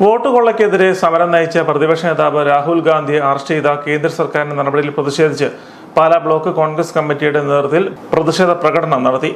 Vote കൊള്ളയ്ക്കെതിരെ സമരം നയിച്ച പ്രതിപക്ഷ നേതാവ് രാഹുൽ ഗാന്ധിയെ അറസ്റ്റ് ചെയ്ത കേന്ദ്ര സർക്കാരിന്റെ നടപടിയിൽ പ്രതിഷേധിച്ച് പാലാ ബ്ലോക്ക് കോൺഗ്രസ് കമ്മിറ്റിയുടെ നേതൃത്വത്തിൽ പ്രതിഷേധ പ്രകടനം നടത്തി.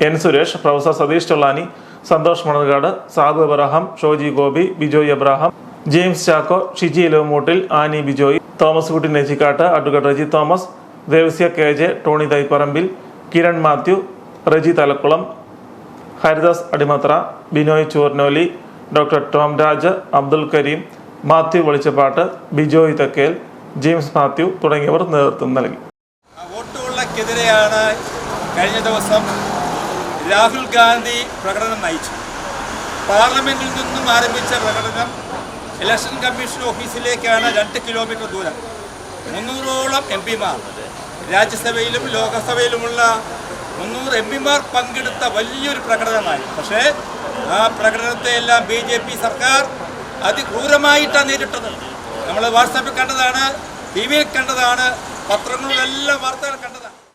N Suresh professor Satheesh Chollani Santhosh Manarcad Sabu Abraham Shoji Gopi Bijoy Abraham James Chacko Shiji Elavumoottil Annie Bijoy Thomas Kutty Nechikkattu advocate Reji Thomas Devasya K J Tony Thaiparambil Kiran Mathew Reji Thalakkulam Haridas Adimathra Binoy Choornoli doctor Tom Raj Abdul Kareem Mathew Velichappattu Bijoy Thakkel James Mathew തുടങ്ങിയവർ നേതൃത്വം നൽകി. ആ വോട്ടുകൊള്ളക്കെതിരെയാണ് കഴിഞ്ഞ ദിവസം രാഹുൽ ഗാന്ധി പ്രകടനം നയിച്ചു. പാർലമെന്റിൽ നിന്നും ആരംഭിച്ച പ്രകടനം ഇലക്ഷൻ കമ്മീഷൻ ഓഫീസിലേക്കാണ് രണ്ട് കിലോമീറ്റർ ദൂരം. മുന്നൂറോളം എം പിമാർ. രാജ്യസഭയിലും ലോകസഭയിലുമുള്ള മുന്നൂറ് എം പിമാർ പങ്കെടുത്ത വലിയൊരു പ്രകടനമായി. പക്ഷേ ആ പ്രകടനത്തെ എല്ലാം ബി ജെ പി സർക്കാർ അതിക്രൂരമായിട്ടാണ് നേരിട്ടത്. നമ്മൾ വാട്സാപ്പിൽ കണ്ടതാണ് ടി വിയിൽ കണ്ടതാണ് പത്രങ്ങളിലെല്ലാം വാർത്തകൾ കണ്ടതാണ്.